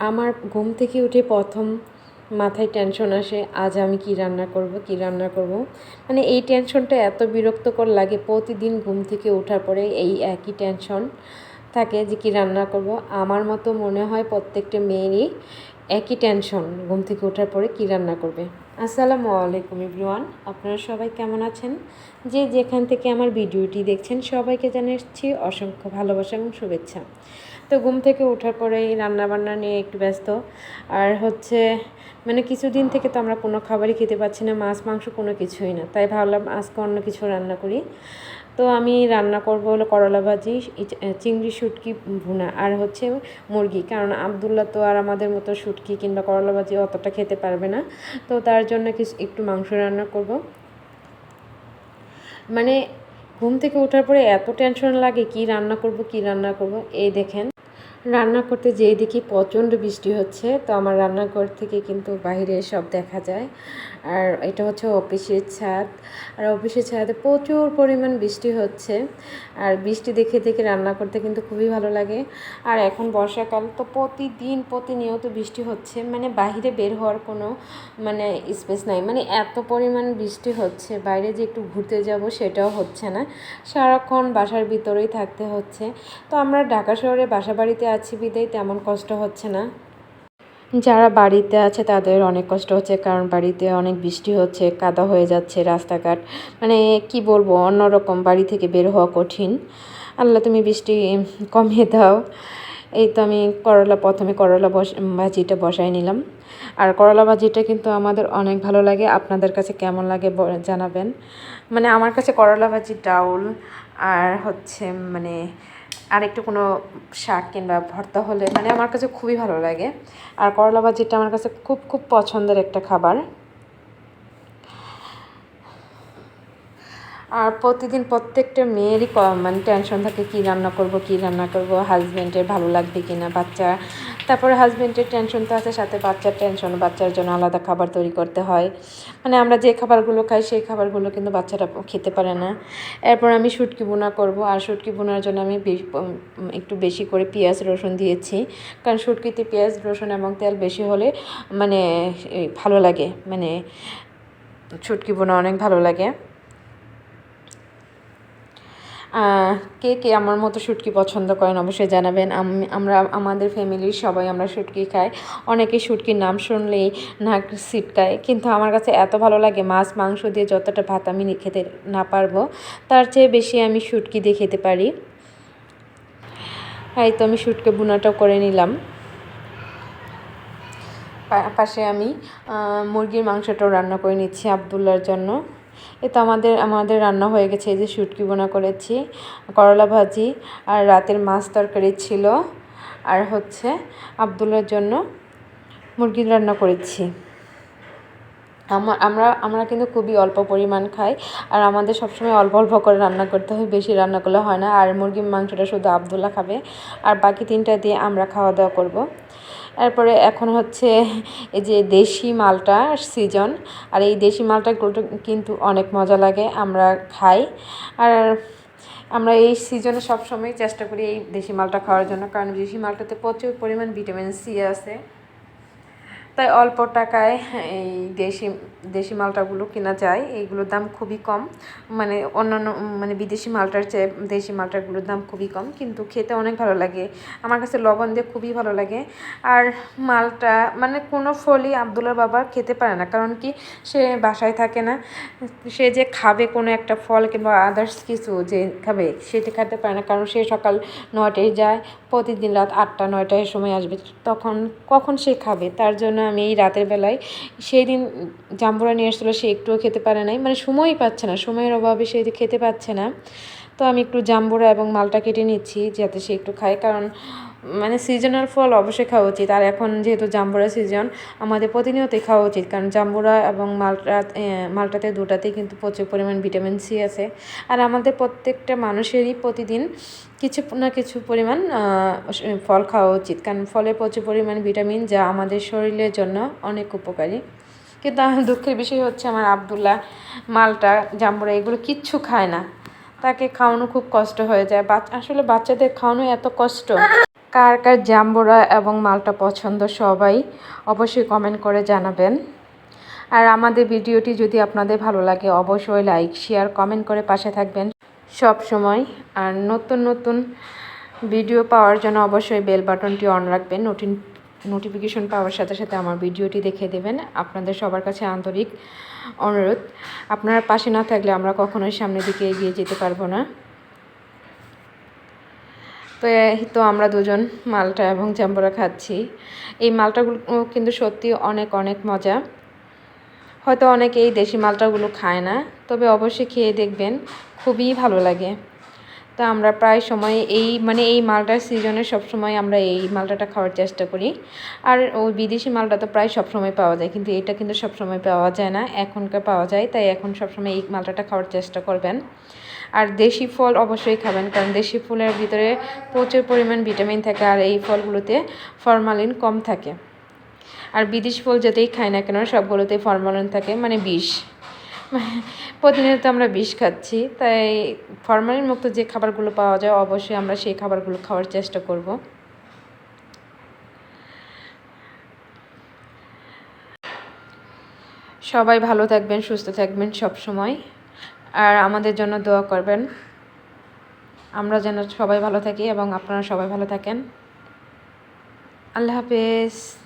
আমার ঘুম থেকে উঠে প্রথম মাথায় টেনশন আসে, আজ আমি কি রান্না করব, কি রান্না করব? মানে এই টেনশনটা এত বিরক্তকর লাগে, প্রতিদিন ঘুম থেকে ওঠার পরে এই একই টেনশন থাকে যে কি রান্না করব। আমার মতো মনে হয় প্রত্যেকটা মেয়েরই একই টেনশন ঘুম থেকে ওঠার পরে কি রান্না করবে। আসসালামু আলাইকুম ইব্রুয়ান আপনারা সবাই কেমন আছেন? যে যেখান থেকে আমার ভিডিওটি দেখছেন, সবাইকে জানাচ্ছি অসংখ্য ভালোবাসা এবং শুভেচ্ছা। তো ঘুম থেকে ওঠার পরেই রান্নাবান্না নিয়ে একটু ব্যস্ত। আর হচ্ছে মানে কিছুদিন থেকে তো আমরা কোনো খাবারই খেতে পাচ্ছি না, মাছ, মাংস কোনো কিছুই না। তাই ভাবলাম আজকে অন্য কিছু রান্না করি। তো আমি রান্না করব হলো করলা ভাজি চিংড়ি, শুটকি, ভুনা আর হচ্ছে মুরগি। কারণ আবদুল্লাহ তো আর আমাদের মতো শুটকি কিংবা করলা ভাজি অতটা খেতে পারবে না। তো তার জন্য কিছু, একটু মাংস রান্না করব। মানে ঘুম থেকে ওঠার পরে এত টেনশন লাগে, কি রান্না করব, কি রান্না করব, এই দেখেন। রান্না করতে যেই দেখি প্রচণ্ড বৃষ্টি হচ্ছে, তো আমার রান্নাঘর থেকে কিন্তু বাইরে সব দেখা যায়। আর এটা হচ্ছে অফিসের ছাদ, আর অফিসের ছাদে প্রচুর পরিমাণ বৃষ্টি হচ্ছে। আর বৃষ্টি দেখে দেখে রান্না করতে কিন্তু খুবই ভালো লাগে। আর এখন বর্ষাকাল, তো প্রতিদিন প্রতিনিয়ত বৃষ্টি হচ্ছে মানে বাইরে বের হওয়ার কোনো মানে স্পেস নাই। মানে এত পরিমাণ বৃষ্টি হচ্ছে, বাইরে যে একটু ঘুরতে যাব সেটাও হচ্ছে না। সারাক্ষণ বাসার ভিতরেই থাকতে হচ্ছে। তো আমরা ঢাকা শহরে বাসা বাড়িতে আছি বিদায়, তেমন কষ্ট হচ্ছে না। যারা বাড়িতে আছে তাদের অনেক কষ্ট হচ্ছে, কারণ বাড়িতে অনেক বৃষ্টি হচ্ছে, কাদা হয়ে যাচ্ছে রাস্তাঘাট। মানে কি বলব, অন্যরকম বাড়ি থেকে বের হওয়া কঠিন। আল্লাহ তুমি বৃষ্টি কমিয়ে দাও। এই তো আমি করলা, প্রথমে করলা ভাজিটা বসাই নিলাম। আর করলা ভাজিটা কিন্তু আমাদের অনেক ভালো লাগে, আপনাদের কাছে কেমন লাগে জানাবেন। মানে আমার কাছে করলা ভাজি ডাউল, আর হচ্ছে মানে আর একটু কোনো শাক কিংবা ভর্তা হলে মানে আমার কাছে খুবই ভালো লাগে। আর করলা ভাজিটা আমার কাছে খুব খুব পছন্দের একটা খাবার। আর প্রতিদিন প্রত্যেকটা মেয়েরই মানে টেনশন থাকে, কি রান্না করব, কী রান্না করব হাজব্যান্ডের ভালো লাগবে কি না বাচ্চা তারপরে হাজব্যান্ডের টেনশন তো আছে, সাথে বাচ্চার টেনশন বাচ্চার জন্য আলাদা খাবার তৈরি করতে হয়। মানে আমরা যে খাবারগুলো খাই, সেই খাবারগুলো কিন্তু বাচ্চারা খেতে পারে না। এরপর আমি শুটকি বোনা করব, আর শুটকি বোনার জন্য আমি একটু বেশি করে পেঁয়াজ, রসুন দিয়েছি। কারণ শুটকিতে পেঁয়াজ, রসুন এবং তেল বেশি হলে মানে ভালো লাগে। মানে শুটকি বোনা অনেক ভালো লাগে। কে কে আমার মতো শুটকি পছন্দ করেন অবশ্যই জানাবেন। আমরা, আমাদের ফ্যামিলির সবাই আমরা শুটকি খাই। অনেকে শুটকির নাম শুনলেই নাক ছিটকায়। কিন্তু আমার কাছে এত ভালো লাগে মাছ, মাংস দিয়ে যতটা ভাত আমি খেতে না পারব, তার চেয়ে বেশি আমি শুটকি দিয়ে খেতে পারি। এই তো আমি শুটকে বুনাটাও করে নিলাম। পাশে আমি মুরগির মাংসটাও রান্না করে নিচ্ছি আবদুল্লার জন্য। এ তো আমাদের আমাদের রান্না হয়ে গেছে, এই যে শুটকি বোনা করেছি, করলা ভাজি আর রাতের মাছ তরকারি ছিল। আর হচ্ছে আবদুল্লার জন্য মুরগির রান্না করেছি। আমরা আমরা কিন্তু খুবই অল্প পরিমাণ খাই আর আমাদের সবসময় অল্প অল্প করে রান্না করতে হয়, বেশি রান্না করলে হয় না। আর মুরগির মাংসটা শুধু আবদুল্লা খাবে। আর বাকি তিনটা দিয়ে আমরা খাওয়া দাওয়া করব। এরপরে এখন হচ্ছে এই যে দেশি মালটা সিজন, আর এই দেশি মালটাগুলো কিন্তু অনেক মজা লাগে, আমরা খাই। আর আমরা এই সিজনে সবসময় চেষ্টা করি এই দেশি মালটা খাওয়ার জন্য, কারণ দেশি মালটাতে প্রচুর পরিমাণ ভিটামিন সি আছে। তাই অল্প টাকায় এই দেশি দেশি মালটাগুলো কেনা যায়। এইগুলোর দাম খুবই কম। মানে অন্যান্য মানে বিদেশি মালটার চেয়ে দেশি মালটাগুলোর দাম খুবই কম। কিন্তু খেতে অনেক ভালো লাগে। আমার কাছে লবণ দিয়ে খুবই ভালো লাগে। আর মালটা মানে কোনো ফলই আবদুল্লার বাবা খেতে পারে না। কারণ কি, সে বাসায় থাকে না। সে যে খাবে কোনো একটা ফল কিংবা আদার্স কিছু যে খাবে, সেটা খেতে পারে না। কারণ সে সকাল নয়টায় যায়, প্রতিদিন রাত আটটা, নয়টায় সময় আসবে। তখন, কখন সে খাবে? তার জন্য আমি এই রাতের বেলায় সেই দিন জাম্বুরা নিয়ে আসছিল, সে একটুও খেতে পারে নাই। মানে সময়ই পাচ্ছে না, সময়ের অভাবে সে খেতে পাচ্ছে না। তো আমি একটু জাম্বুরা এবং মালটা কেটে নিচ্ছি, যাতে সে একটু খায়। কারণ মানে সিজনাল ফল অবশ্যই খাওয়া উচিত। আর এখন যেহেতু জাম্বুরা সিজন আমাদের প্রতিনিয়তই খাওয়া উচিত। কারণ জাম্বুরা এবং মালটা মালটাতে দুটাতেই কিন্তু প্রচুর পরিমাণ ভিটামিন সি আছে। আর আমাদের প্রত্যেকটা মানুষেরই প্রতিদিন কিছু না কিছু পরিমাণ ফল খাওয়া উচিত। কারণ ফলে প্রচুর পরিমাণ ভিটামিন যা আমাদের শরীরের জন্য অনেক উপকারী। কিন্তু দুঃখের বিষয় হচ্ছে আমার আবদুল্লাহ মালটা, জাম্বুরা এগুলো কিচ্ছু খায় না। তাকে খাওয়ানো খুব কষ্ট হয়ে যায়। আসলে বাচ্চাদের খাওয়ানো এত কষ্ট। কার কার জাম্বুরা এবং মালটা পছন্দ সবাই অবশ্যই কমেন্ট করে জানাবেন। আর আমাদের ভিডিওটি যদি আপনাদের ভালো লাগে, অবশ্যই লাইক শেয়ার কমেন্ট করে পাশে থাকবেন। সব সময়। আর নতুন নতুন ভিডিও পাওয়ার জন্য অবশ্যই বেল বাটনটি অন রাখবেন। নোটিন নোটিফিকেশন পাওয়ার সাথে সাথে আমার ভিডিওটি দেখে দেবেন। আপনাদের সবার কাছে আন্তরিক অনুরোধ। আপনারা পাশে না থাকলে আমরা কখনোই সামনের দিকে এগিয়ে যেতে পারব না। তো এই তো আমরা দুজন মালটা এবং জাম্বুরা খাচ্ছি। এই মালটাগুলো কিন্তু সত্যি অনেক অনেক মজা। হয়তো অনেকে এই দেশি মালটাগুলো খায় না, তবে অবশ্যই খেয়ে দেখবেন, খুবই ভালো লাগে। তো আমরা প্রায় সময় এই মানে এই মালটার সিজনে সবসময় আমরা এই মালটাটা খাওয়ার চেষ্টা করি। আর ওই বিদেশি মালটা তো প্রায় সবসময় পাওয়া যায়, কিন্তু এটা কিন্তু সবসময় পাওয়া যায় না, এখনকার পাওয়া যায়, তাই এখন সবসময় এই মালটাটা খাওয়ার চেষ্টা করবেন। আর দেশি ফল অবশ্যই খাবেন, কারণ দেশি ফুলের ভিতরে প্রচুর পরিমাণ ভিটামিন থাকে আর এই ফলগুলোতে ফরমালিন কম থাকে। আর বিদেশি ফল যেতেই খাই না কেন সবগুলোতেই ফরমালিন থাকে মানে বিষ। প্রতিনিয়ত আমরা বিষ খাচ্ছি, তাই ফরমালিন মুক্ত যে খাবারগুলো পাওয়া যায়, অবশ্যই আমরা সেই খাবারগুলো খাওয়ার চেষ্টা করব। সবাই ভালো থাকবেন, সুস্থ থাকবেন সব সময়। আর আমাদের জন্য দোয়া করবেন। আমরা যেন সবাই ভালো থাকি এবং আপনারা সবাই ভালো থাকেন। আল্লাহ হাফেজ।